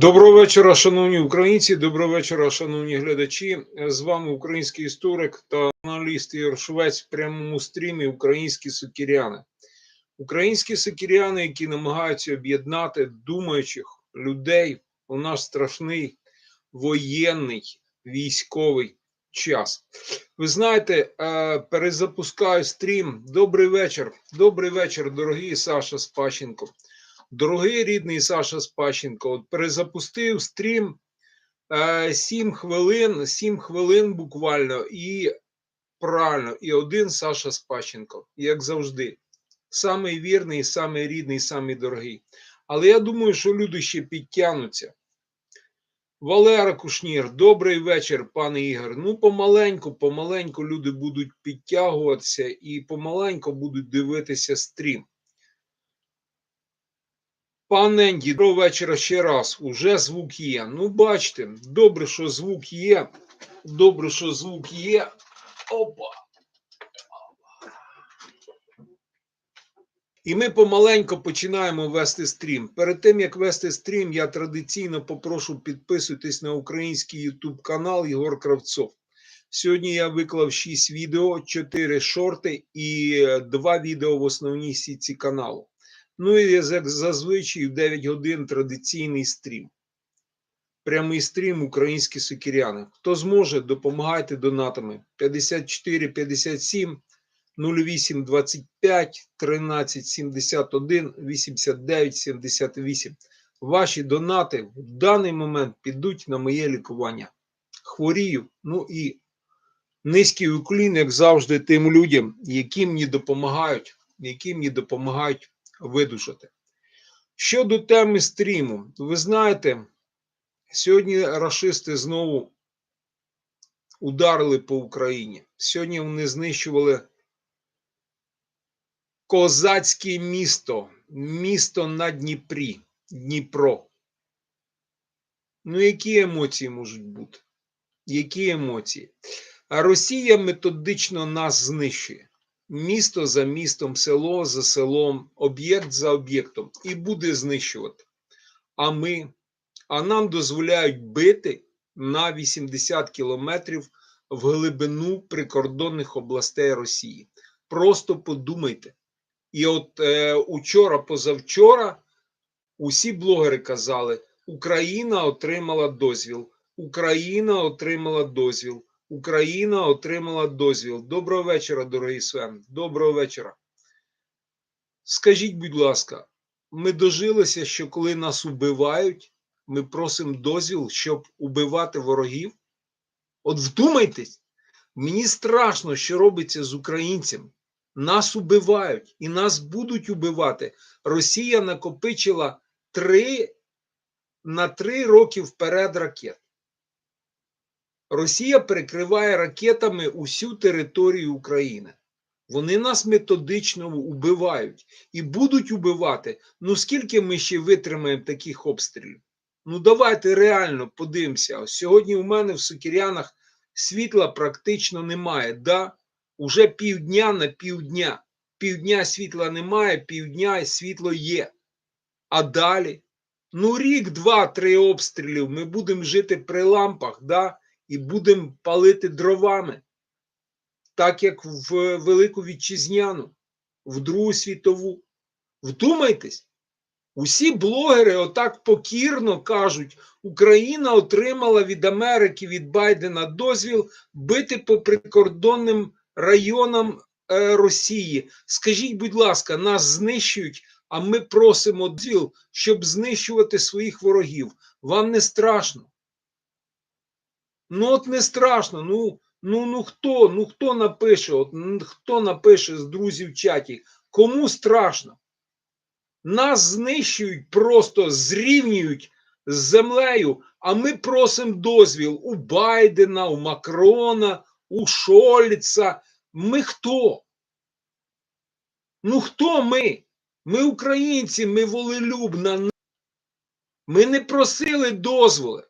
Доброго вечора, шановні українці. Доброго вечора, шановні глядачі. З вами український історик та аналіст Ігор Швець в прямому стрімі Українські сокіряни. Українські сокіряни, які намагаються об'єднати думаючих людей у наш страшний воєнний військовий час. Ви знаєте, е, перезапускаю стрім. Добрий вечір. Добрий вечір, дорогий Саша Спащенко. Дорогий рідний Саша Спащенко, от перезапустив стрім е, 7 хвилин, 7 хвилин буквально, і правильно, і один Саша Спащенко, як завжди. Самий вірний, самий рідний, самий дорогий. Але я думаю, що люди ще підтягнуться. Валера Кушнір, добрий вечір, пане Ігор. Ну, помаленьку, помаленьку люди будуть підтягуватися і помаленьку будуть дивитися стрім. Пане Енді, доброго вечора ще раз. Уже звук є. Ну, бачите, добре, що звук є. Добре, що звук є. Опа. І ми помаленько починаємо вести стрім. Перед тим як вести стрім, я традиційно попрошу підписуйтесь на український YouTube канал Єгор Кравцов. Сьогодні я виклав 6 відео, 4 шорти і 2 відео в основній сітці каналу. Ну і як зазвичай в 9 годин традиційний стрім. Прямий стрім українські сокіряни. Хто зможе, допомагайте донатами 54 57 08 25 13 71 89 78. Ваші донати в даний момент підуть на моє лікування. Хворію. Ну і низький уклін, як завжди, тим людям, які мені допомагають, які мені допомагають видушити. Щодо теми стріму, ви знаєте, сьогодні рашисти знову ударили по Україні. Сьогодні вони знищували козацьке місто, місто на Дніпрі, Дніпро. Ну, які емоції можуть бути? Які емоції? А Росія методично нас знищує місто за містом, село за селом, об'єкт за об'єктом і буде знищувати. А ми, а нам дозволяють бити на 80 кілометрів в глибину прикордонних областей Росії. Просто подумайте. І от е, учора, позавчора, усі блогери казали: Україна отримала дозвіл, Україна отримала дозвіл. Україна отримала дозвіл. Доброго вечора, дорогий Свен. Доброго вечора. Скажіть, будь ласка, ми дожилися, що коли нас убивають, ми просимо дозвіл, щоб убивати ворогів? От вдумайтесь, мені страшно, що робиться з українцями. Нас убивають і нас будуть убивати. Росія накопичила три на три роки вперед ракет. Росія перекриває ракетами усю територію України. Вони нас методично убивають і будуть убивати. Ну скільки ми ще витримаємо таких обстрілів? Ну давайте реально подивимося. Сьогодні у мене в Сокірянах світла практично немає. Да, Уже півдня на півдня. Півдня світла немає, півдня світло є. А далі? Ну, рік, два, три обстрілів. Ми будемо жити при лампах. да? І будемо палити дровами, так як в Велику Вітчизняну, в Другу світову. Вдумайтесь, усі блогери отак покірно кажуть, Україна отримала від Америки, від Байдена дозвіл бити по прикордонним районам е, Росії. Скажіть, будь ласка, нас знищують, а ми просимо дозвіл, щоб знищувати своїх ворогів. Вам не страшно? Ну, от не страшно. Ну, ну, ну хто? Ну хто напише? От хто напише з друзів в чаті? Кому страшно? Нас знищують, просто зрівнюють з землею, а ми просимо дозвіл у Байдена, у Макрона, у Шольца. Ми хто? Ну хто ми? Ми українці, ми волелюбна. Ми не просили дозволи.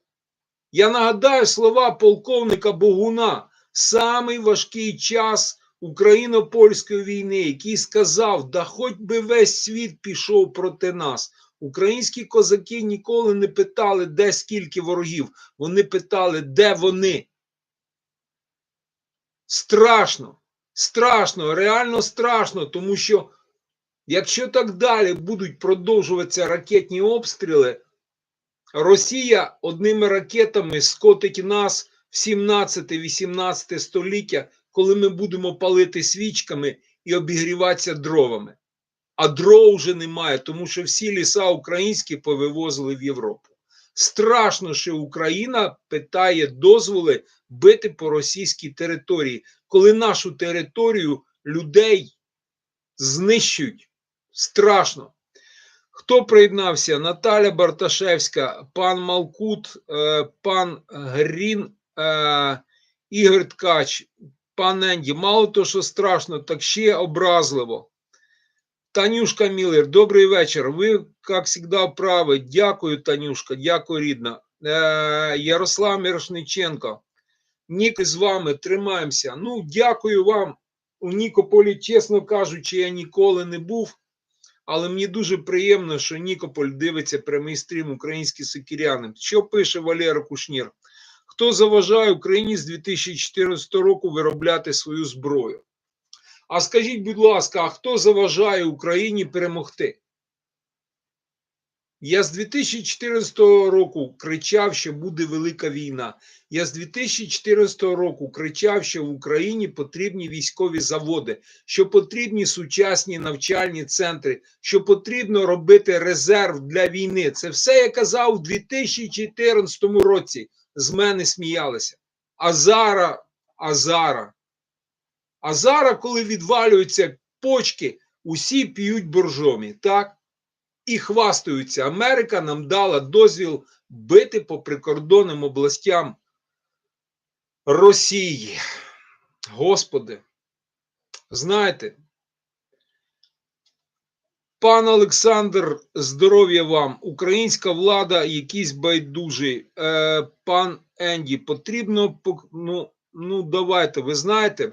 Я нагадаю слова полковника Богуна, самий важкий час україно польської війни, який сказав: да хоч би весь світ пішов проти нас. Українські козаки ніколи не питали, де скільки ворогів. Вони питали, де вони. Страшно, страшно, реально страшно, тому що якщо так далі будуть продовжуватися ракетні обстріли, Росія одними ракетами скотить нас в 17-18 століття, коли ми будемо палити свічками і обігріватися дровами. А дров вже немає, тому що всі ліса українські повивозили в Європу. Страшно, що Україна питає дозволи бити по російській території, коли нашу територію людей знищують. Страшно. Хто приєднався? Наталя Барташевська, пан Малкут, е, пан Грін, е, Ігор Ткач, пан Енді. Мало то, що страшно, так ще образливо. Танюшка Міллер, добрий вечір. Ви, як завжди, праві. Дякую, Танюшка, дякую, рідна. Е, Ярослав Мірошниченко. Нік з вами тримаємося. Ну, дякую вам. У Нікополі, чесно кажучи, я ніколи не був. Але мені дуже приємно, що Нікополь дивиться прямий стрім українські сокіряни. Що пише Валера Кушнір? Хто заважає Україні з 2014 року виробляти свою зброю? А скажіть, будь ласка, а хто заважає Україні перемогти? Я з 2014 року кричав, що буде велика війна. Я з 2014 року кричав, що в Україні потрібні військові заводи, що потрібні сучасні навчальні центри, що потрібно робити резерв для війни. Це все я казав у 2014 році. З мене сміялися. А зараз, а зараз, а зараз, коли відвалюються почки, усі п'ють боржомі, так? І хвастаються. Америка нам дала дозвіл бити по прикордонним областям Росії. Господи, знаєте, пан Олександр, здоров'я вам, українська влада, якийсь байдужий. Е, пан Енді, потрібно, ну, ну давайте, ви знаєте,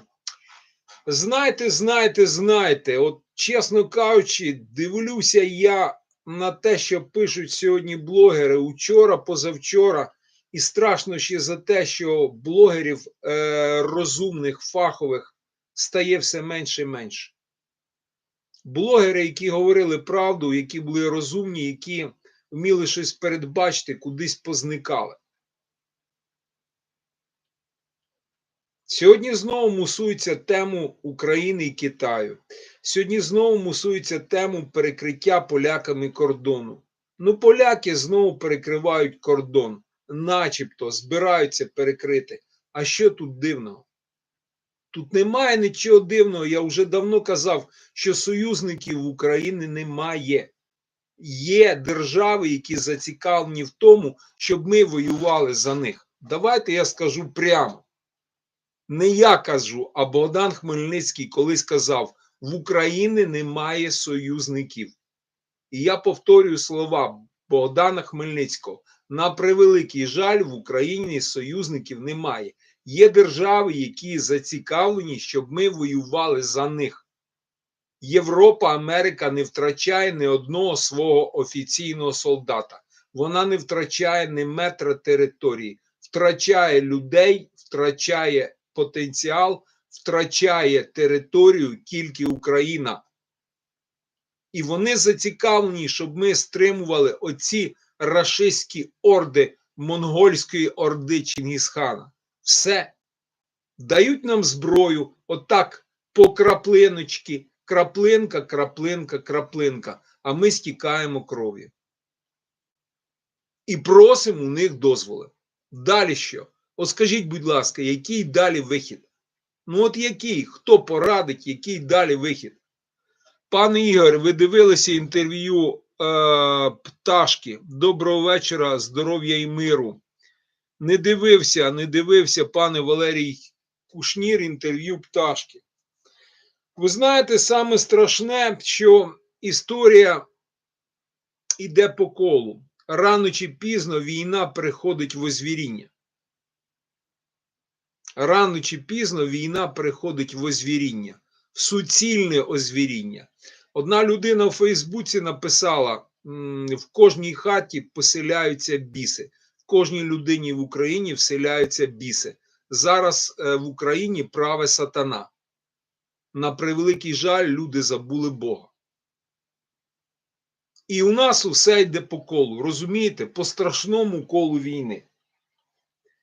знаєте, знаєте, знаєте, от чесно кажучи, дивлюся я на те, що пишуть сьогодні блогери учора, позавчора. І страшно ще за те, що блогерів е, розумних, фахових стає все менше і менше. Блогери, які говорили правду, які були розумні, які вміли щось передбачити, кудись позникали. Сьогодні знову мусується тему України і Китаю. Сьогодні знову мусується тему перекриття поляками кордону. Ну, поляки знову перекривають кордон начебто збираються перекрити. А що тут дивного? Тут немає нічого дивного. Я вже давно казав, що союзників в Україні немає. Є держави, які зацікавлені в тому, щоб ми воювали за них. Давайте я скажу прямо. Не я кажу, а Богдан Хмельницький колись сказав: в Україні немає союзників. І я повторюю слова Богдана Хмельницького. На превеликий жаль, в Україні союзників немає. Є держави, які зацікавлені, щоб ми воювали за них. Європа, Америка не втрачає ні одного свого офіційного солдата. Вона не втрачає ні метра території, втрачає людей, втрачає потенціал, втрачає територію тільки Україна. І вони зацікавлені, щоб ми стримували оці рашистські орди монгольської орди Чингісхана. Все. Дають нам зброю, отак по краплиночки, краплинка, краплинка, краплинка, а ми стікаємо кров'ю. І просимо у них дозволи. Далі що? От скажіть, будь ласка, який далі вихід? Ну, от який? Хто порадить, який далі вихід? Пане Ігор, ви дивилися інтерв'ю е, пташки. Доброго вечора, здоров'я і миру. Не дивився, не дивився, пане Валерій Кушнір, інтерв'ю пташки. Ви знаєте, саме страшне, що історія йде по колу. Рано чи пізно війна приходить в озвіріння. Рано чи пізно війна приходить в озвіріння, в суцільне озвіріння. Одна людина в Фейсбуці написала: в кожній хаті поселяються біси, в кожній людині в Україні вселяються біси. Зараз е, в Україні праве сатана. На превеликий жаль, люди забули Бога. І у нас усе йде по колу, розумієте, по страшному колу війни.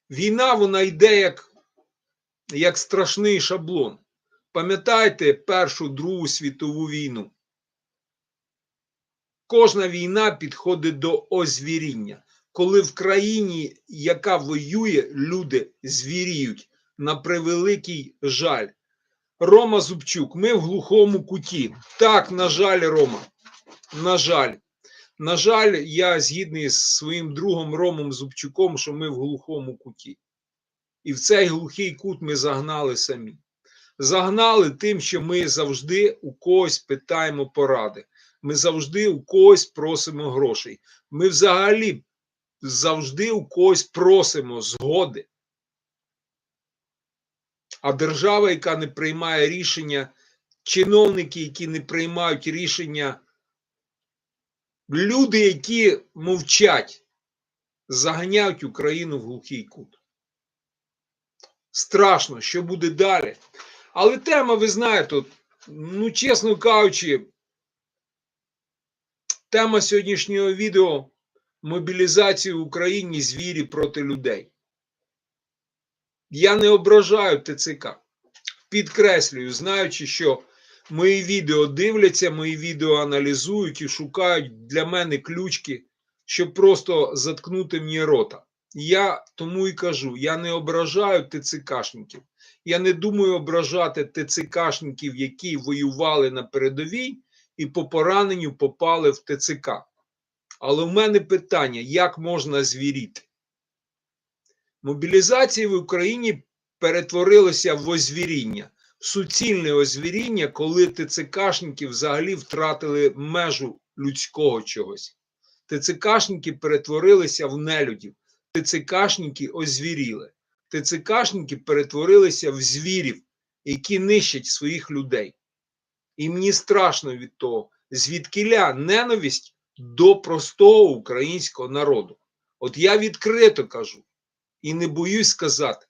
Війна вона йде як, як страшний шаблон. Пам'ятаєте Першу Другу світову війну? Кожна війна підходить до озвіріння. Коли в країні, яка воює, люди звіріють на превеликий жаль. Рома Зубчук, ми в глухому куті. Так, на жаль, Рома. На жаль. На жаль, я згідний з своїм другом Ромом Зубчуком, що ми в глухому куті. І в цей глухий кут ми загнали самі. Загнали тим, що ми завжди у когось питаємо поради. Ми завжди у когось просимо грошей. Ми взагалі завжди у когось просимо згоди. А держава, яка не приймає рішення, чиновники, які не приймають рішення, люди, які мовчать, заганяють Україну в глухий кут. Страшно, що буде далі. Але тема, ви знаєте, ну, чесно кажучи, тема сьогоднішнього відео мобілізація в Україні звірі проти людей. Я не ображаю ТЦК. Підкреслюю, знаючи, що мої відео дивляться, мої відео аналізують і шукають для мене ключки, щоб просто заткнути мені рота. Я тому і кажу: я не ображаю ТЦКшників. Я не думаю ображати ТЦКшників, які воювали на передовій і по пораненню попали в ТЦК. Але в мене питання: як можна звіріти? Мобілізація в Україні перетворилася в озвіріння, в суцільне озвіріння, коли ТЦКшники взагалі втратили межу людського чогось. ТЦКшники перетворилися в нелюдів, ТЦКшники озвіріли. ТЦКшники перетворилися в звірів, які нищать своїх людей. І мені страшно від того, звідкиля ненависть до простого українського народу. От я відкрито кажу і не боюсь сказати.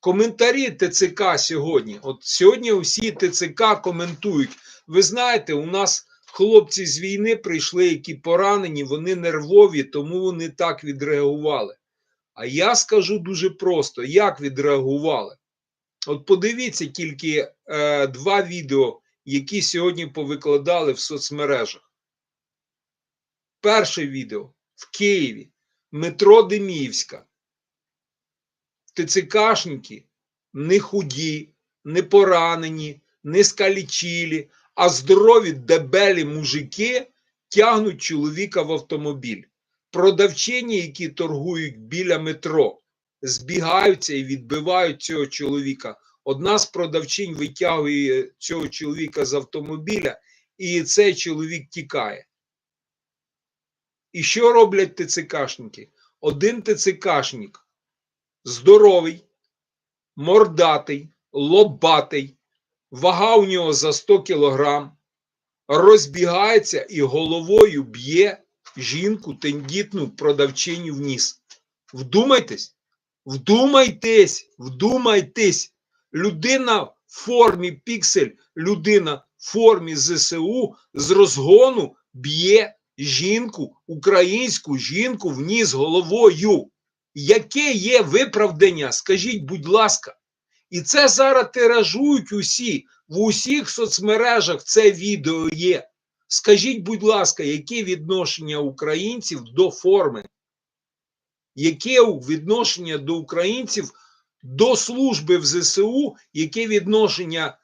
Коментарі ТЦК сьогодні. От сьогодні усі ТЦК коментують. Ви знаєте, у нас хлопці з війни прийшли, які поранені, вони нервові, тому вони так відреагували. А я скажу дуже просто, як відреагували. От подивіться тільки е, два відео, які сьогодні повикладали в соцмережах. Перше відео в Києві, метро Деміївська. ТЦКшники не худі, не поранені, не скалічілі, а здорові дебелі мужики тягнуть чоловіка в автомобіль. Продавчині, які торгують біля метро, збігаються і відбивають цього чоловіка. Одна з продавчинь витягує цього чоловіка з автомобіля, і цей чоловік тікає. І що роблять ТЦКшники? Один ТЦКшник здоровий, мордатий, лобатий, вага у нього за 100 кілограм, розбігається і головою б'є жінку тендітну продавчиню в ніс. Вдумайтесь, вдумайтесь, вдумайтесь. Людина в формі піксель, людина в формі ЗСУ з розгону б'є жінку, українську жінку в ніс головою. Яке є виправдання? Скажіть, будь ласка. І це зараз тиражують усі, в усіх соцмережах це відео є. Скажіть, будь ласка, яке відношення українців до форми? Яке відношення до українців до служби в ЗСУ? Яке відношення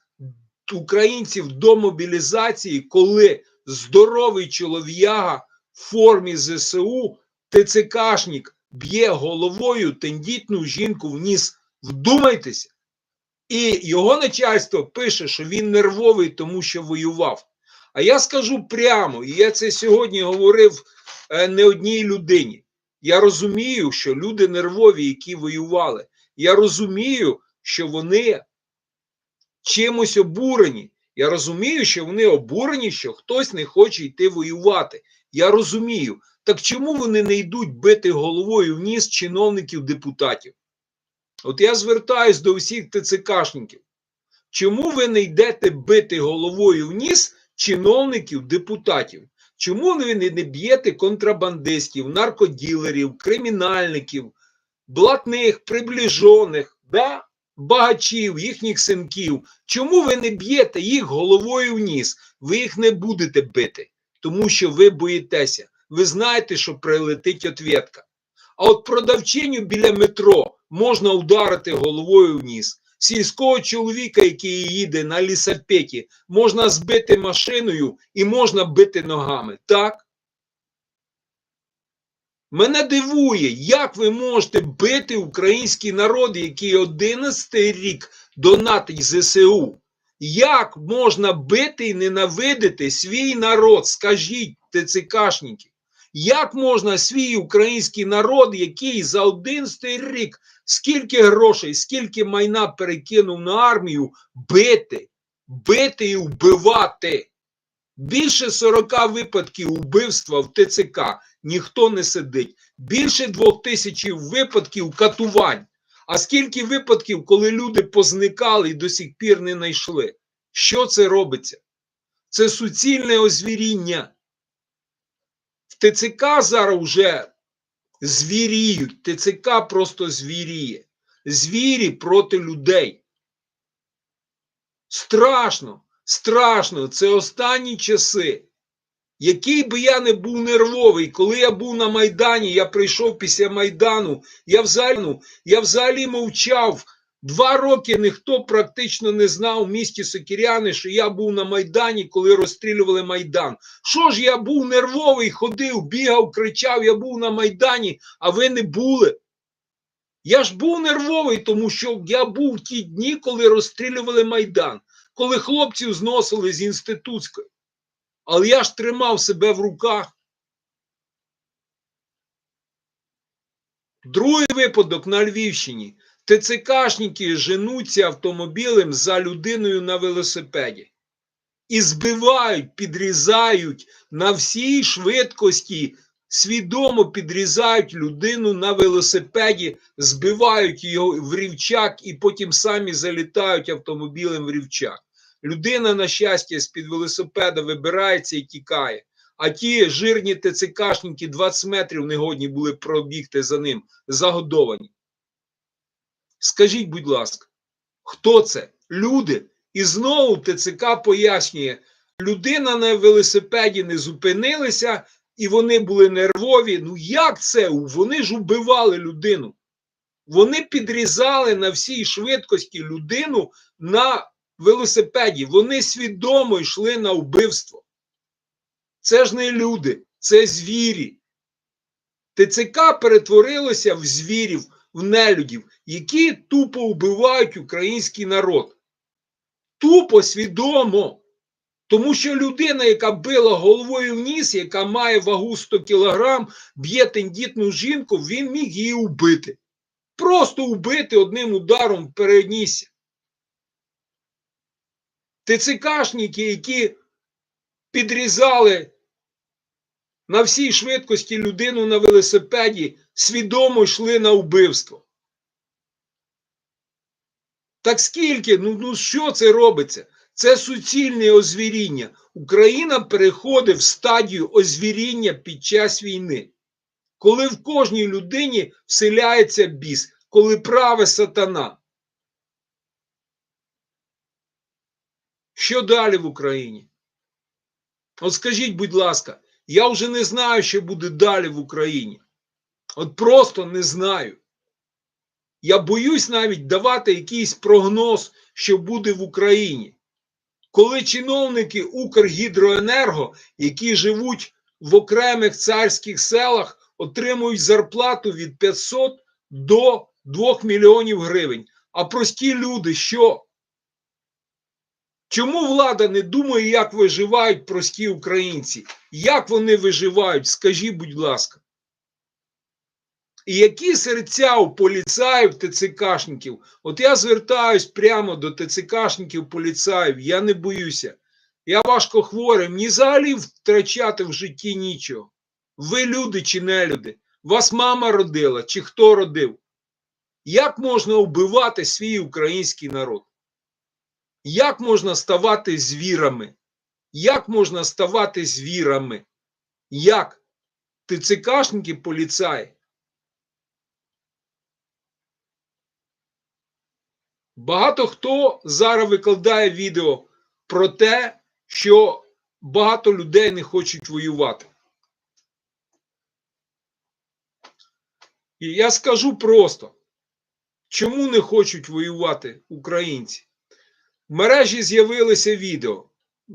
українців до мобілізації, коли здоровий чолов'яга в формі ЗСУ, ТЦКшник б'є головою тендітну жінку вниз? Вдумайтеся. І його начальство пише, що він нервовий, тому що воював. А я скажу прямо, і я це сьогодні говорив е, не одній людині. Я розумію, що люди нервові, які воювали. Я розумію, що вони чимось обурені. Я розумію, що вони обурені, що хтось не хоче йти воювати. Я розумію. Так чому вони не йдуть бити головою в ніс чиновників депутатів? От я звертаюсь до всіх ТЦКшників. Чому ви не йдете бити головою в ніс чиновників депутатів? Чому ви не б'єте контрабандистів, наркоділерів, кримінальників, блатних, приближених, да? багачів, їхніх синків? Чому ви не б'єте їх головою в ніс? Ви їх не будете бити, тому що ви боїтеся. Ви знаєте, що прилетить ответка. А от продавчиню біля метро можна ударити головою в ніс. Сільського чоловіка, який їде на лісапеті, можна збити машиною і можна бити ногами. Так? Мене дивує, як ви можете бити український народ, який 11 рік донатить ЗСУ. Як можна бити і ненавидити свій народ? Скажіть, ТЦКшники. Як можна свій український народ, який за 11 рік скільки грошей, скільки майна перекинув на армію, бити, бити і вбивати? Більше 40 випадків вбивства в ТЦК ніхто не сидить. Більше двох тисяч випадків катувань. А скільки випадків, коли люди позникали і до сих пір не знайшли? Що це робиться? Це суцільне озвіріння. В ТЦК зараз вже звіріють. ТЦК просто звіріє. Звірі проти людей. Страшно, страшно. Це останні часи. Який би я не був нервовий, коли я був на Майдані, я прийшов після Майдану, я взагалі, я взагалі мовчав. Два роки ніхто практично не знав в місті Сокіряни, що я був на Майдані, коли розстрілювали Майдан. Що ж я був нервовий, ходив, бігав, кричав, я був на Майдані, а ви не були. Я ж був нервовий, тому що я був в ті дні, коли розстрілювали Майдан, коли хлопців зносили з інститутської. Але я ж тримав себе в руках. Другий випадок на Львівщині. ТЦКшники женуться автомобілем за людиною на велосипеді і збивають, підрізають на всій швидкості, свідомо підрізають людину на велосипеді, збивають його в рівчак і потім самі залітають автомобілем в рівчак. Людина, на щастя, з-під велосипеда вибирається і тікає. А ті жирні ТЦКшники 20 метрів не годні були пробігти за ним, загодовані. Скажіть, будь ласка, хто це? Люди. І знову ТЦК пояснює, людина на велосипеді не зупинилася, і вони були нервові. Ну як це? Вони ж убивали людину. Вони підрізали на всій швидкості людину на велосипеді. Вони свідомо йшли на вбивство. Це ж не люди, це звірі. ТЦК перетворилося в звірів, в нелюдів, які тупо вбивають український народ. Тупо свідомо. Тому що людина, яка била головою в ніс, яка має вагу 100 кілограм, б'є тендітну жінку, він міг її вбити. Просто вбити одним ударом в переднісся. ТЦКшники, які підрізали на всій швидкості людину на велосипеді, свідомо йшли на вбивство. Так скільки? Ну, ну що це робиться? Це суцільне озвіріння. Україна переходить в стадію озвіріння під час війни, коли в кожній людині вселяється біс, коли праве сатана. Що далі в Україні? От скажіть, будь ласка, я вже не знаю, що буде далі в Україні. От просто не знаю. Я боюсь навіть давати якийсь прогноз, що буде в Україні. Коли чиновники Укргідроенерго, які живуть в окремих царських селах, отримують зарплату від 500 до 2 мільйонів гривень. А прості люди що? Чому влада не думає, як виживають прості українці? Як вони виживають? Скажіть, будь ласка. І які серця у поліцаїв, ТЦКшників? От я звертаюсь прямо до ТЦКшників, поліцаїв, я не боюся. Я важко хворий, мені взагалі втрачати в житті нічого. Ви люди чи не люди? Вас мама родила, чи хто родив? Як можна вбивати свій український народ? Як можна ставати звірами? Як можна ставати звірами? Як? ТЦКшники, поліцаї? Багато хто зараз викладає відео про те, що багато людей не хочуть воювати. І я скажу просто, чому не хочуть воювати українці. В мережі з'явилося відео.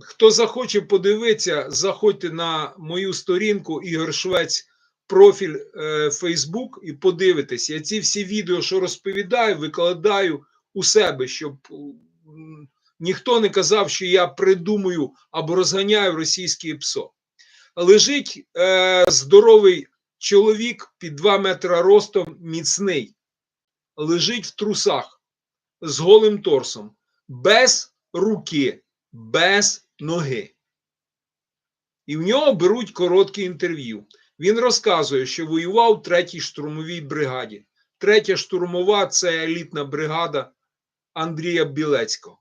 Хто захоче подивитися, заходьте на мою сторінку Ігор Швець, профіль е, Facebook і подивитесь. Я ці всі відео, що розповідаю, викладаю у себе, щоб ніхто не казав, що я придумую або розганяю російське ПСО. Лежить е, здоровий чоловік під 2 метри ростом, міцний, лежить в трусах з голим торсом, без руки, без ноги. І в нього беруть коротке інтерв'ю. Він розказує, що воював у третій штурмовій бригаді. Третя штурмова це елітна бригада Андрія Білецького.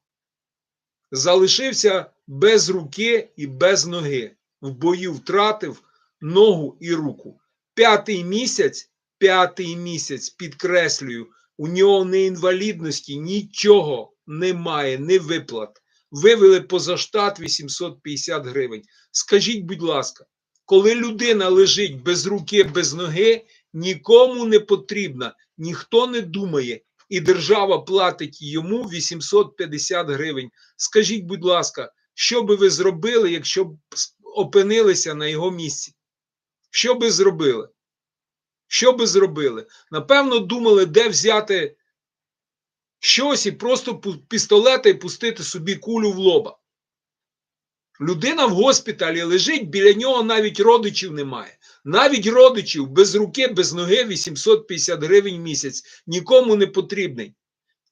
Залишився без руки і без ноги. В бою втратив ногу і руку. П'ятий місяць, п'ятий місяць, підкреслюю, у нього не інвалідності, нічого немає, не виплат. Вивели поза штат 850 гривень. Скажіть, будь ласка, коли людина лежить без руки, без ноги, нікому не потрібна, ніхто не думає, і держава платить йому 850 гривень. Скажіть, будь ласка, що би ви зробили, якщо б опинилися на його місці? Що би зробили? Що би зробили? Напевно, думали, де взяти щось і просто пістолета і пустити собі кулю в лоба. Людина в госпіталі лежить, біля нього навіть родичів немає. Навіть родичів без руки, без ноги 850 гривень місяць нікому не потрібний.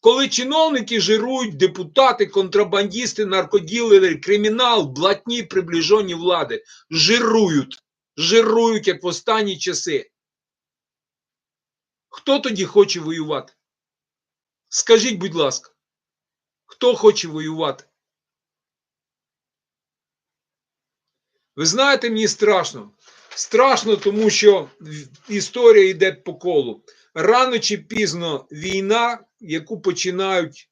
Коли чиновники жирують, депутати, контрабандісти, наркоділери, кримінал, блатні, приближені влади, жирують, жирують, як в останні часи. Хто тоді хоче воювати? Скажіть, будь ласка, хто хоче воювати? Ви знаєте, мені страшно. Страшно, тому що історія йде по колу. Рано чи пізно війна, яку починають,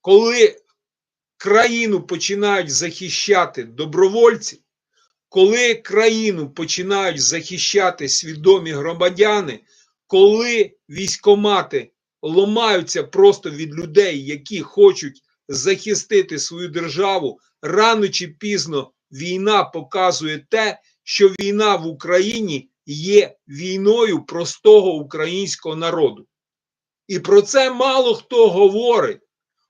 коли країну починають захищати добровольці, коли країну починають захищати свідомі громадяни, коли військомати ломаються просто від людей, які хочуть захистити свою державу, рано чи пізно війна показує те, що війна в Україні є війною простого українського народу. І про це мало хто говорить.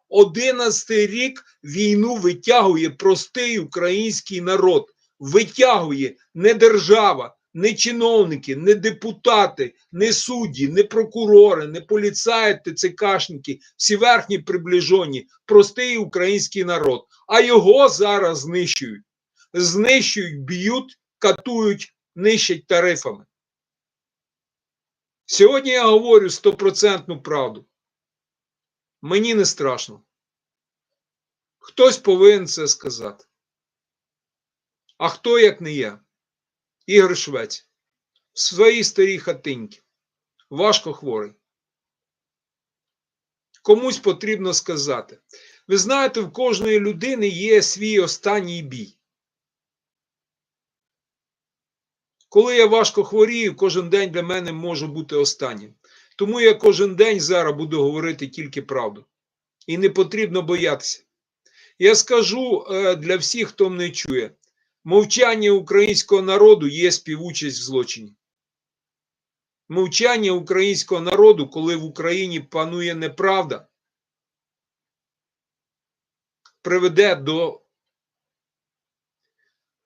Одинадцятий рік війну витягує простий український народ. Витягує не держава, не чиновники, не депутати, не судді, не прокурори, не поліцаї, ТЦКшники, всі верхні приближені, простий український народ. А його зараз знищують. Знищують, б'ють, катують, нищать тарифами. Сьогодні я говорю стопроцентну правду. Мені не страшно. Хтось повинен це сказати. А хто, як не я? Ігор Швець. В своїй старій хатинці. Важко хворий. Комусь потрібно сказати. Ви знаєте, в кожної людини є свій останній бій. Коли я важко хворію, кожен день для мене може бути останнім. Тому я кожен день зараз буду говорити тільки правду. І не потрібно боятися. Я скажу е, для всіх, хто мене чує: мовчання українського народу є співучасть в злочині. Мовчання українського народу, коли в Україні панує неправда, приведе до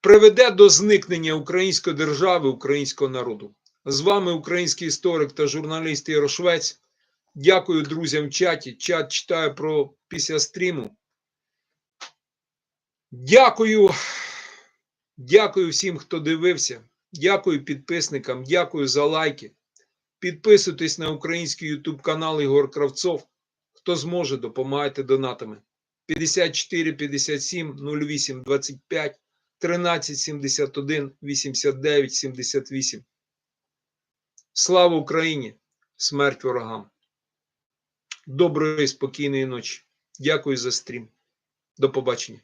приведе до зникнення української держави, українського народу. З вами український історик та журналіст Ігор Швець. Дякую друзям в чаті. Чат читаю про після стріму. Дякую. Дякую всім, хто дивився. Дякую підписникам, дякую за лайки. Підписуйтесь на український YouTube канал Ігор Кравцов. Хто зможе, допомагайте донатами. 54 57 08 25 13 71 89 78. Слава Україні! Смерть ворогам! Доброї спокійної ночі. Дякую за стрім. До побачення.